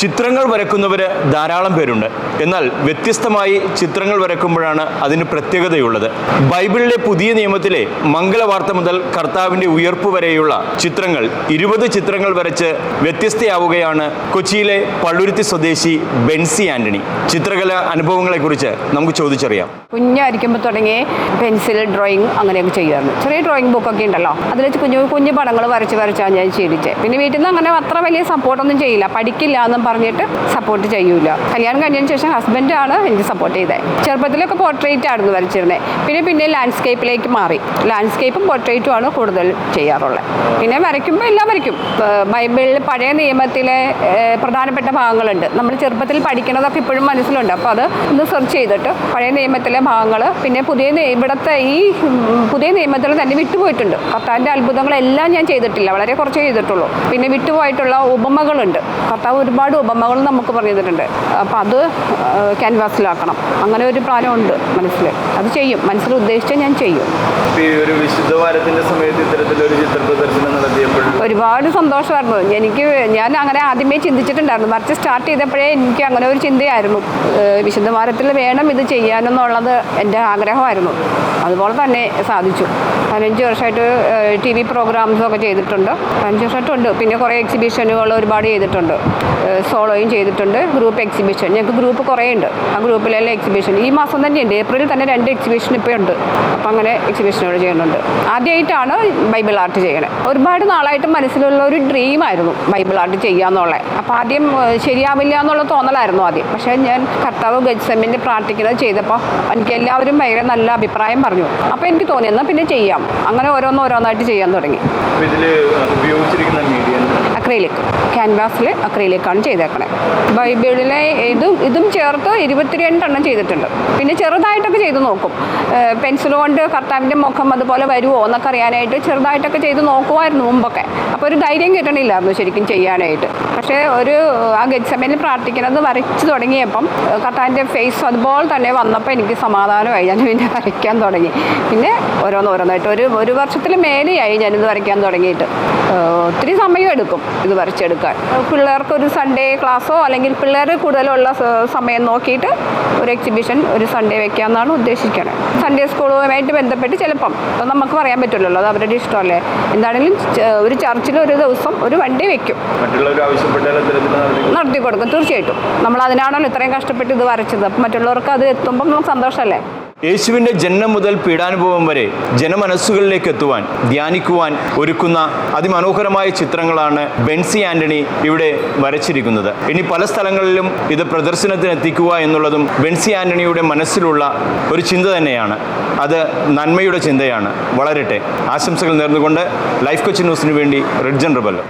ചിത്രങ്ങൾ വരക്കുന്നവർ ധാരാളം പേരുണ്ട്. എന്നാൽ വ്യത്യസ്തമായി ചിത്രങ്ങൾ വരക്കുമ്പോഴാണ് അതിന് പ്രത്യേകതയുള്ളത്. ബൈബിളിലെ പുതിയ നിയമത്തിലെ മംഗളവാർത്ത മുതൽ കർത്താവിന്റെ ഉയർപ്പ് വരെയുള്ള ചിത്രങ്ങൾ ഇരുപത് ചിത്രങ്ങൾ വരച്ച് വ്യത്യസ്തയാവുകയാണ് കൊച്ചിയിലെ പള്ളുരുത്തി സ്വദേശി ബെൻസി ആന്റണി ചിത്രകല അനുഭവങ്ങളെ കുറിച്ച് നമുക്ക് ചോദിച്ചറിയാം. കുഞ്ഞായിരിക്കുമ്പോൾ തുടങ്ങി പെൻസിൽ ഡ്രോയിങ് അങ്ങനെയൊക്കെ ചെയ്യുമായിരുന്നു ചെറിയ ഡ്രോയിങ് ബുക്കൊക്കെ ഉണ്ടല്ലോ. അതിൽ കുഞ്ഞു കുഞ്ഞു പടങ്ങൾ വരച്ച് വരച്ചാണ് ഞാൻ ശീലിച്ചത്. പിന്നെ വീട്ടിൽ നിന്ന് അങ്ങനെ അത്ര വലിയ സപ്പോർട്ടൊന്നും ചെയ്യില്ല. പഠിക്കില്ല എന്നും പറഞ്ഞിട്ട് സപ്പോർട്ട് ചെയ്യൂല. കല്യാണം കഴിഞ്ഞതിന് ശേഷം ഹസ്ബൻഡ് ആണ് എനിക്ക് സപ്പോർട്ട് ചെയ്തത് ചെറുപ്പത്തിലൊക്കെ പോർട്രേറ്റ് ആയിരുന്നു വരച്ചിരുന്നത് പിന്നെ പിന്നെ ലാൻഡ്സ്കേപ്പിലേക്ക് മാറി. ലാൻഡ്സ്കേപ്പും പോർട്രേറ്റും ആണ് കൂടുതൽ ചെയ്യാറുള്ളത് പിന്നെ വരയ്ക്കുമ്പോൾ എല്ലാം വരയ്ക്കും. ബൈബിളിൽ പഴയ നിയമത്തിലെ പ്രധാനപ്പെട്ട ഭാഗങ്ങളുണ്ട്. നമ്മൾ ചെറുപ്പത്തിൽ പഠിക്കണതൊക്കെ ഇപ്പോഴും മനസ്സിലുണ്ട്. അപ്പോൾ അത് ഒന്ന് സെർച്ച് ചെയ്തിട്ട് പഴയ നിയമത്തിലെ ഭാഗങ്ങൾ പിന്നെ പുതിയ ഇവിടുത്തെ ഈ പുതിയ നിയമത്തിൽ തന്നെ വിട്ടുപോയിട്ടുണ്ട്. കർത്താവിന്റെ അത്ഭുതങ്ങളെല്ലാം ഞാൻ ചെയ്തിട്ടില്ല. വളരെ കുറച്ചേ ചെയ്തിട്ടുള്ളൂ. പിന്നെ വിട്ടുപോയിട്ടുള്ള ഉപമകളുണ്ട്. കർത്താവ് ഒരുപാട് ഉപമകൾ നമുക്ക് പറഞ്ഞു തന്നിട്ടുണ്ട് അപ്പോൾ അത് ക്യാൻവാസിലാക്കണം അങ്ങനെ ഒരു പ്ലാനുണ്ട് മനസ്സിൽ അത് ചെയ്യും. മനസ്സിൽ ഉദ്ദേശിച്ച ഞാൻ ചെയ്യും. ഈ ഒരു വിശുദ്ധവാരത്തിന്റെ സമയത്ത് ഇത്തരത്തിലൊരു ചിത്ര പ്രദർശനം ഒരുപാട് സന്തോഷമായിരുന്നു. എനിക്ക് ഞാൻ അങ്ങനെ ആദ്യമേ ചിന്തിച്ചിട്ടുണ്ടായിരുന്നു. മറിച്ച് സ്റ്റാർട്ട് ചെയ്തപ്പോഴേ എനിക്ക് അങ്ങനെ ഒരു ചിന്തയായിരുന്നു. വിശുദ്ധവാരത്തിൽ വിശുദ്ധ വാരത്തിൽ വേണം ഇത് ചെയ്യാനെന്നുള്ളത് എന്റെ ആഗ്രഹമായിരുന്നു. അതുപോലെ തന്നെ സാധിച്ചു. പതിനഞ്ച് വർഷമായിട്ട് ടി വി പ്രോഗ്രാംസൊക്കെ ചെയ്തിട്ടുണ്ട്. പതിനഞ്ച് വർഷമായിട്ടുണ്ട്. പിന്നെ കുറേ എക്സിബിഷനുകൾ ഒരുപാട് ചെയ്തിട്ടുണ്ട്. സോളോയും ചെയ്തിട്ടുണ്ട്. ഗ്രൂപ്പ് എക്സിബിഷൻ ഞങ്ങൾക്ക് ഗ്രൂപ്പ് കുറേ ഉണ്ട് ആ ഗ്രൂപ്പിലെല്ലാം എക്സിബിഷൻ ഈ മാസം തന്നെയുണ്ട്. ഏപ്രിലിൽ തന്നെ രണ്ട് എക്സിബിഷൻ ഇപ്പോൾ ഉണ്ട്. അപ്പം അങ്ങനെ എക്സിബിഷനുകൾ ചെയ്യുന്നുണ്ട്. ആദ്യമായിട്ടാണ് ബൈബിൾ ആർട്ട് ചെയ്യണത് ഒരുപാട് നാളായിട്ട് മനസ്സിലുള്ള ഒരു ഡ്രീമായിരുന്നു ബൈബിൾ ആർട്ട് ചെയ്യാന്നുള്ളത്. അപ്പോൾ ആദ്യം ശരിയാവില്ല എന്നുള്ള തോന്നലായിരുന്നു ആദ്യം. പക്ഷേ ഞാൻ കർത്താവ് ഗജ്സമ്മിന്റെ പ്രാർത്ഥിക്കുന്നത് ചെയ്തപ്പോൾ എനിക്ക് എല്ലാവരും ഭയങ്കര നല്ല അഭിപ്രായം പറഞ്ഞു. അപ്പോൾ എനിക്ക് തോന്നി എന്നാൽ പിന്നെ ചെയ്യാം. അങ്ങനെ ഓരോന്ന് ഓരോന്നായിട്ട് ചെയ്യാൻ തുടങ്ങി. അക്രൈലിക് ക്യാൻവാസിൽ അക്രൈലിക്കാണ് ചെയ്തേക്കണേ. ബൈബിളിലെ ഇതും ഇതും ചേർത്ത് ഇരുപത്തിരണ്ടെണ്ണം ചെയ്തിട്ടുണ്ട്. പിന്നെ ചെറുതായിട്ടൊക്കെ ചെയ്ത് നോക്കും. പെൻസിൽ കൊണ്ട് കർത്താവിന്റെ മുഖം അതുപോലെ വരുമോ എന്നൊക്കെ അറിയാനായിട്ട് ചെറുതായിട്ടൊക്കെ ചെയ്ത് നോക്കുമായിരുന്നു മുമ്പൊക്കെ. അപ്പോൾ ഒരു ധൈര്യം കിട്ടണില്ലായിരുന്നു ശരിക്കും ചെയ്യാനായിട്ട്. പക്ഷേ ഒരു ആ ഗജ്സമയിൽ പ്രാർത്ഥിക്കുന്നത് വരച്ച് തുടങ്ങിയപ്പം കർത്താവിന്റെ ഫേസ് അതുപോലെ തന്നെ വന്നപ്പോൾ എനിക്ക് സമാധാനമായി. ഞാൻ പിന്നെ വരയ്ക്കാൻ തുടങ്ങി. പിന്നെ ഓരോന്നോരോന്നായിട്ട് ഒരു ഒരു വർഷത്തിൽ മേലെയായി ഞാനിത് വരയ്ക്കാൻ തുടങ്ങിയിട്ട്. ഒത്തിരി സമയം എടുക്കും ഇത് വരച്ചെടുക്കാൻ. പിള്ളേർക്ക് ഒരു സൺഡേ ക്ലാസ്സോ അല്ലെങ്കിൽ പിള്ളേർ കൂടുതലുള്ള സമയം നോക്കിയിട്ട് ഒരു എക്സിബിഷൻ ഒരു സൺഡേ വെക്കാമെന്നാണ് ഉദ്ദേശിക്കുന്നത് സൺഡേ സ്കൂളുമായിട്ട് ബന്ധപ്പെട്ട് ചിലപ്പം നമുക്ക് പറയാൻ പറ്റില്ലല്ലോ അത് അവരുടെ ഇഷ്ടമല്ലേ? എന്താണെങ്കിലും ഒരു ചർച്ചിൽ ഒരു ദിവസം ഒരു വണ്ടി വെക്കും. നടത്തി കൊടുക്കും. തീർച്ചയായിട്ടും. നമ്മൾ അതിനാണല്ലോ ഇത്രയും കഷ്ടപ്പെട്ട് ഇത് വരച്ചത്. അപ്പം മറ്റുള്ളവർക്ക് അത് എത്തുമ്പം നമുക്ക് സന്തോഷമല്ലേ? യേശുവിന്റെ ജന്മം മുതൽ പീഡാനുഭവം വരെ ജനമനസ്സുകളിലേക്ക് എത്തുവാൻ ധ്യാനിക്കുവാൻ ഒരുക്കുന്ന അതിമനോഹരമായ ചിത്രങ്ങളാണ് ബെൻസി ആന്റണി ഇവിടെ വരച്ചിരിക്കുന്നത്. ഇനി പല സ്ഥലങ്ങളിലും ഇത് പ്രദർശനത്തിന് എത്തിക്കുക എന്നുള്ളതും ബെൻസി ആന്റണിയുടെ മനസ്സിലുള്ള ഒരു ചിന്ത തന്നെയാണ്. അത് നന്മയുടെ ചിന്തയാണ്. വളരട്ടെ. ആശംസകൾ നേർന്നുകൊണ്ട് ലൈഫ് കൊച്ചി ന്യൂസിന് വേണ്ടി റെഡ് റബല്ലോ.